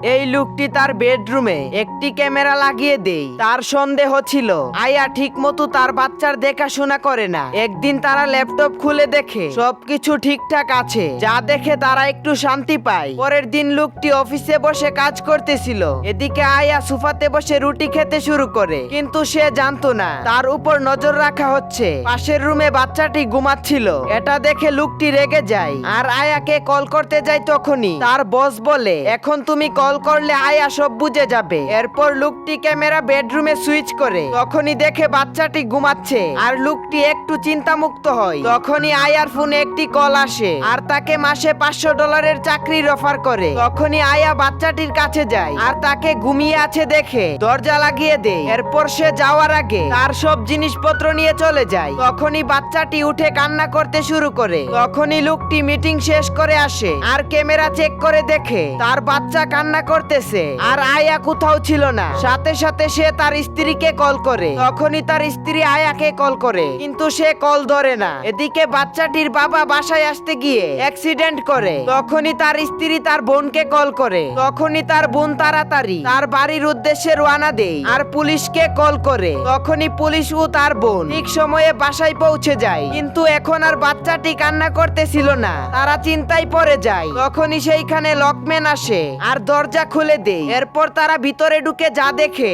এই লোকটি তার বেডরুমে একটি ক্যামেরা লাগিয়ে দেই। তার সন্দেহ ছিল, আয়া ঠিক মতো তার বাচ্চার দেখাশোনা করে না। একদিন তারা ল্যাপটপ খুলে দেখে সবকিছু ঠিকঠাক আছে। যা দেখে তারা একটু শান্তি পায়। পরের দিন লোকটি অফিসে বসে কাজ করতেছিল। এদিকে আয়া সুফাতে বসে রুটি খেতে শুরু করে। কিন্তু সে জানতো না, তার উপর নজর রাখা হচ্ছে। পাশের রুমে বাচ্চাটি ঘুমাচ্ছিল। এটা দেখে লোকটি রেগে যায়। আর আয়াকে কল করতে যায় তখনই। তার বস বলে, এখন তুমি কল করলে আয়া সব বুঝে যাবে। এরপর লোকটি ক্যামেরা বেডরুমে সুইচ করে। তখনই দেখে বাচ্চাটি ঘুমাচ্ছে আর লোকটি একটু চিন্তামুক্ত হয়। তখনই আয়ার ফোনে একটি কল আসে আর তাকে মাসে পাঁচশো ডলারের চাকরির অফার করে। তখনই আয়া বাচ্চাটির কাছে যায় আর তাকে ঘুমিয়ে আছে দেখে দরজা লাগিয়ে দেয়। এরপর সে যাওয়ার আগে তার সব জিনিসপত্র নিয়ে চলে যায়। তখনই বাচ্চাটি উঠে কান্না করতে শুরু করে। তখনই লোকটি মিটিং শেষ করে আসে আর ক্যামেরা চেক করে দেখে তার বাচ্চা কান্না করতেছে। আর আয়া কোথাও ছিল না। সাথে সাথে সে তার স্ত্রীকে কল করে। তখনই তার স্ত্রী আয়াকে কল করে। কিন্তু সে কল ধরে না। এদিকে বাচ্চাটির বাবা বাসায় আসতে গিয়ে অ্যাক্সিডেন্ট করে। তখনই তার স্ত্রী তার বোনকে কল করে। তখনই তার বোন তাড়াতাড়ি তার বাড়ির উদ্দেশ্যে রওনা দেয় আর পুলিশকে কল করে। তখনই পুলিশ ও তার বোন ঠিক সময়ে বাসায় পৌঁছে যায়। কিন্তু এখন আর বাচ্চাটি কান্না করতেছিল না। তারা চিন্তায় পড়ে যায়। তখনই সেইখানে লকম্যান আসে। আর দরজা খুলে দেয় এরপর তারা ভিতরে ঢুকে যা দেখে।